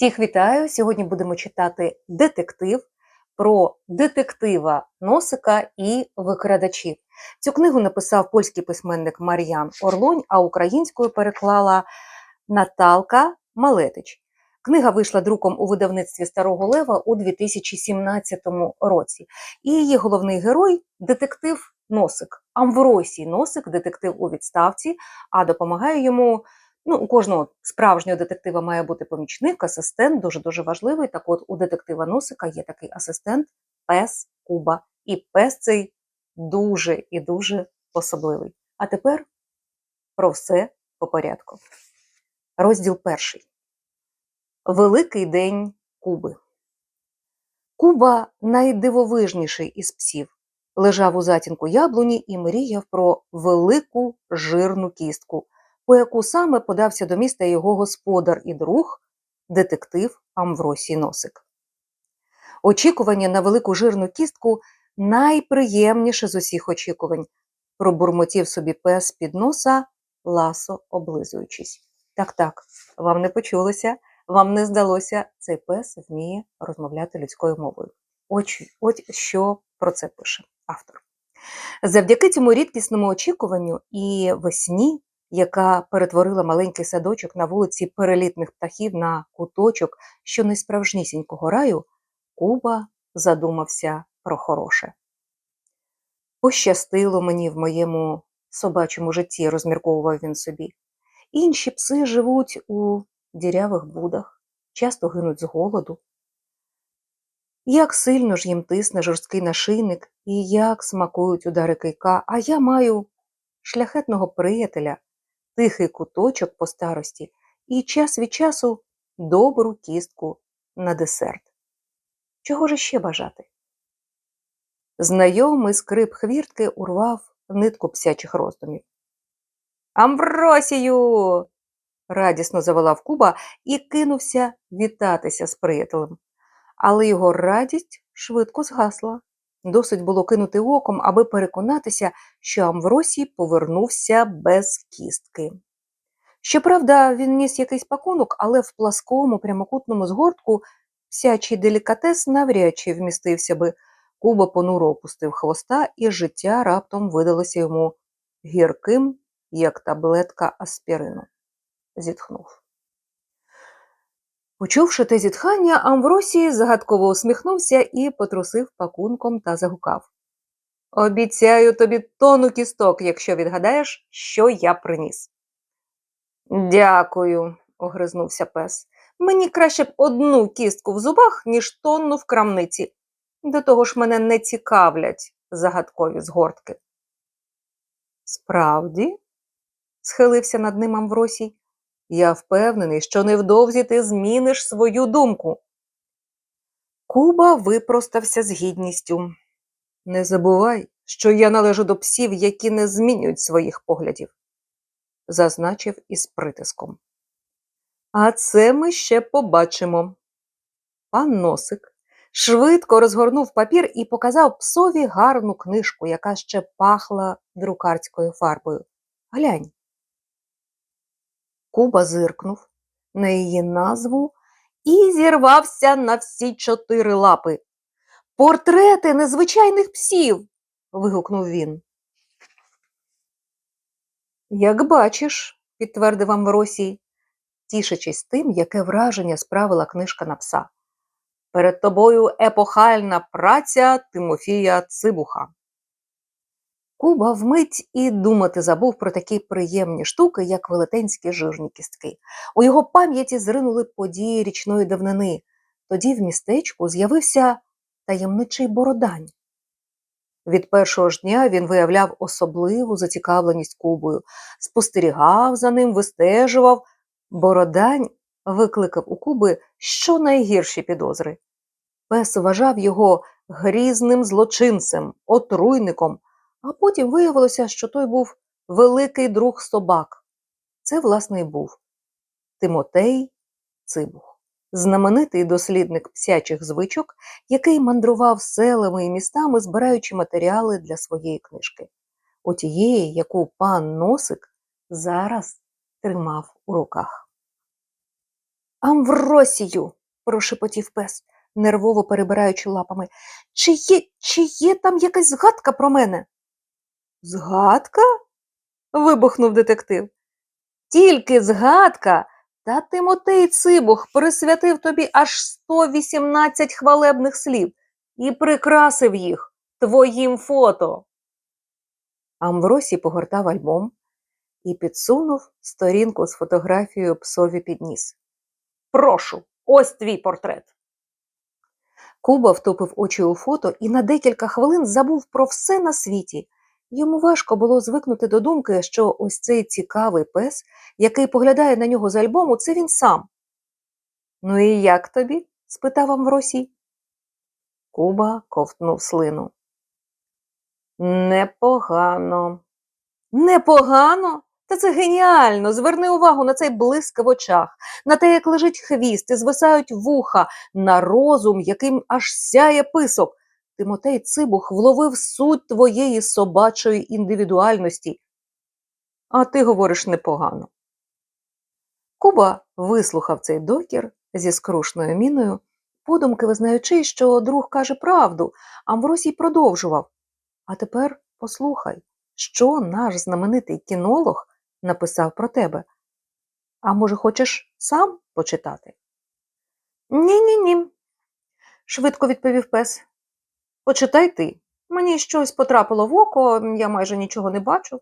Всіх вітаю! Сьогодні будемо читати детектив про детектива Носика і викрадачів. Цю книгу написав польський письменник Мар'ян Орлонь, а українською переклала Наталка Малетич. Книга вийшла друком у видавництві Старого Лева у 2017 році. І її головний герой детектив Носик. Амвросій Носик, детектив у відставці, а допомагає йому Ну, у кожного справжнього детектива має бути помічник, асистент, дуже дуже важливий. Так от у детектива Носика є такий асистент, пес Куба. І пес цей дуже і дуже особливий. А тепер про все по порядку. Розділ перший. Великий день Куби. Куба найдивовижніший із псів. Лежав у затінку яблуні і мріяв про велику жирну кістку по яку саме подався до міста його господар і друг, детектив Амвросій Носик. Очікування на велику жирну кістку найприємніше з усіх очікувань, пробурмотів собі пес під носа, ласо облизуючись. Так, так, вам не почулося, вам не здалося, цей пес вміє розмовляти людською мовою. От, от що про це пише автор. Завдяки цьому рідкісному очікуванню і весні яка перетворила маленький садочок на вулиці перелітних птахів на куточок що несправжнісінького раю, Куба задумався про хороше. Пощастило мені в моєму собачому житті, розмірковував він собі. Інші пси живуть у дірявих будах, часто гинуть з голоду. Як сильно ж їм тисне жорсткий нашийник і як смакують удари кийка, а я маю шляхетного приятеля, тихий куточок по старості і час від часу добру кістку на десерт. Чого ж ще бажати? Знайомий скрип хвіртки урвав нитку псячих роздумів. Амбросію. радісно заволав Куба і кинувся вітатися з приятелем. Але його радість швидко згасла. Досить було кинути оком, аби переконатися, що Амвросій повернувся без кістки. Щоправда, він ніс якийсь пакунок, але в пласкому прямокутному згортку всячий делікатес навряд чи вмістився би. Куба понуро опустив хвоста, і життя раптом видалося йому гірким, як таблетка аспірину. Зітхнув. Почувши те зітхання, Амвросій загадково усміхнувся і потрусив пакунком та загукав. Обіцяю тобі тону кісток, якщо відгадаєш, що я приніс. Дякую, огризнувся пес. Мені краще б одну кістку в зубах, ніж тонну в крамниці. До того ж мене не цікавлять загадкові згортки. Справді, схилився над ним Амвросій, я впевнений, що невдовзі ти зміниш свою думку. Куба випростався з гідністю. Не забувай, що я належу до псів, які не змінюють своїх поглядів, зазначив із притиском. А це ми ще побачимо. Пан Носик швидко розгорнув папір і показав псові гарну книжку, яка ще пахла друкарською фарбою. Глянь. Куба зиркнув на її назву і зірвався на всі чотири лапи. Портрети незвичайних псів. вигукнув він. Як бачиш, підтвердив Амвросій, тішачись тим, яке враження справила книжка на пса. Перед тобою епохальна праця Тимофія Цибуха. Куба вмить і думати забув про такі приємні штуки, як велетенські жирні кістки. У його пам'яті зринули події річної давнини. Тоді в містечку з'явився таємничий бородань. Від першого ж дня він виявляв особливу зацікавленість Кубою, спостерігав за ним, вистежував. Бородань викликав у Куби щонайгірші підозри. Пес вважав його грізним злочинцем, отруйником. А потім виявилося, що той був великий друг собак. Це, власне, і був Тимотей Цибух, знаменитий дослідник псячих звичок, який мандрував селами і містами, збираючи матеріали для своєї книжки, отієї, яку пан Носик зараз тримав у руках. Амвросію, прошепотів пес, нервово перебираючи лапами. Чи є, чи є там якась згадка про мене? Згадка? вибухнув детектив. Тільки згадка. Та Тимотей Цибух присвятив тобі аж 118 хвалебних слів і прикрасив їх твоїм фото. Амвросій погортав альбом і підсунув сторінку з фотографією псові під ніс. Прошу, ось твій портрет. Куба втопив очі у фото і на декілька хвилин забув про все на світі. Йому важко було звикнути до думки, що ось цей цікавий пес, який поглядає на нього з альбому, це він сам. Ну і як тобі? спитав Амвросій. Куба ковтнув слину. Непогано. Непогано? Та це геніально. Зверни увагу на цей блиск в очах, на те, як лежить хвіст і звисають вуха, на розум, яким аж сяє писок. Тимотей Цибух вловив суть твоєї собачої індивідуальності. А ти говориш непогано. Куба вислухав цей докір зі скрушною міною, подумки визнаючи, що друг каже правду, Амвросій продовжував. А тепер послухай, що наш знаменитий кінолог написав про тебе. А може, хочеш сам почитати? Ні, ні, ні, швидко відповів пес. Почитай ти. Мені щось потрапило в око, я майже нічого не бачу.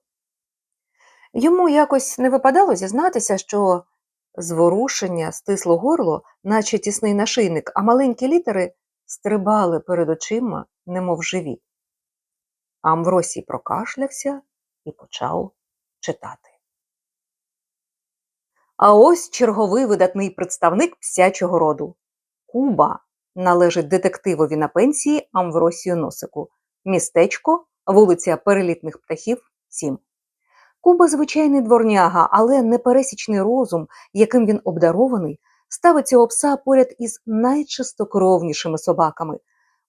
Йому якось не випадало зізнатися, що зворушення стисло горло, наче тісний нашийник, а маленькі літери стрибали перед очима, немов живі. Амвросій прокашлявся і почав читати. А ось черговий видатний представник псячого роду. Куба належить детективові на пенсії Амвросію Носику. Містечко, вулиця Перелітних птахів, 7. Куба звичайний дворняга, але непересічний розум, яким він обдарований, ставить цього пса поряд із найчистокровнішими собаками.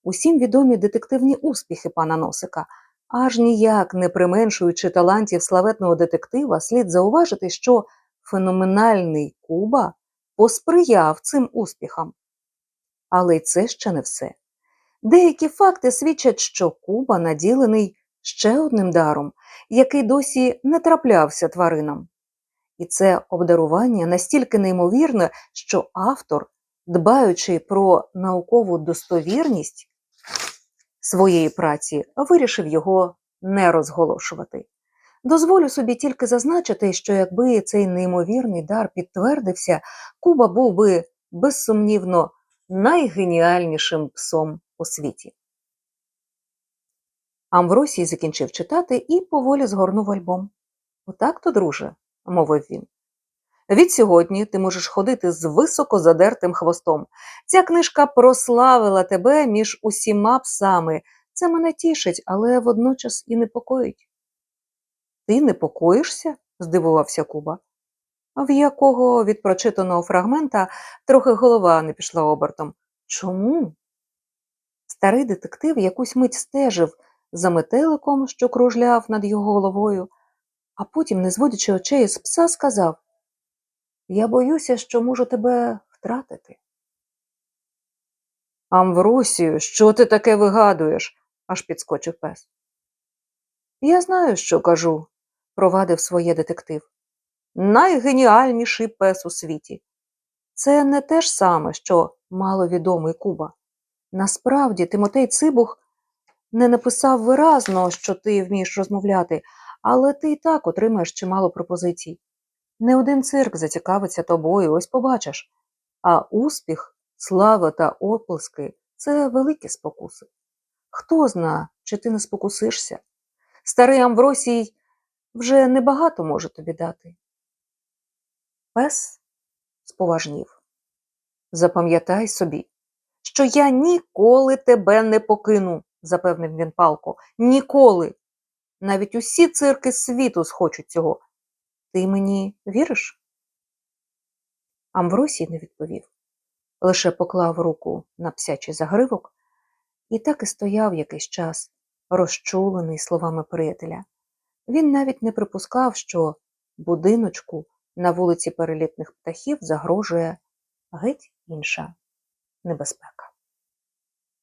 Усім відомі детективні успіхи пана Носика. Аж ніяк не применшуючи талантів славетного детектива, слід зауважити, що феноменальний Куба посприяв цим успіхам. Але й це ще не все. Деякі факти свідчать, що Куба наділений ще одним даром, який досі не траплявся тваринам. І це обдарування настільки неймовірне, що автор, дбаючи про наукову достовірність своєї праці, вирішив його не розголошувати. Дозволю собі тільки зазначити, що якби цей неймовірний дар підтвердився, Куба був би безсумнівно найгеніальнішим псом у світі. Амвросій закінчив читати і поволі згорнув альбом. Отак то, друже, мовив він. Відсьогодні ти можеш ходити з високо задертим хвостом. Ця книжка прославила тебе між усіма псами. Це мене тішить, але водночас і непокоїть. Ти непокоїшся? здивувався Куба, в якого від прочитаного фрагмента трохи голова не пішла обертом. Чому? Старий детектив якусь мить стежив за метеликом, що кружляв над його головою, а потім, не зводячи очей з пса, сказав Я боюся, що можу тебе втратити. Амвросію, що ти таке вигадуєш? аж підскочив пес. Я знаю, що кажу, провадив своє детектив. Найгеніальніший пес у світі. Це не те ж саме, що маловідомий Куба. Насправді, Тимотей Цибух не написав виразно, що ти вмієш розмовляти, але ти і так отримаєш чимало пропозицій. Не один цирк зацікавиться тобою, ось побачиш. А успіх, слава та оплески це великі спокуси. Хто зна, чи ти не спокусишся? Старий Амвросій вже небагато може тобі дати. Пес споважнів. Запам'ятай собі, що я ніколи тебе не покину, запевнив він палко. Ніколи. Навіть усі цирки світу схочуть цього. Ти мені віриш? Амвросій не відповів, лише поклав руку на псячий загривок і так і стояв якийсь час, розчулений словами приятеля. Він навіть не припускав, що будиночку на вулиці перелітних птахів загрожує геть інша небезпека.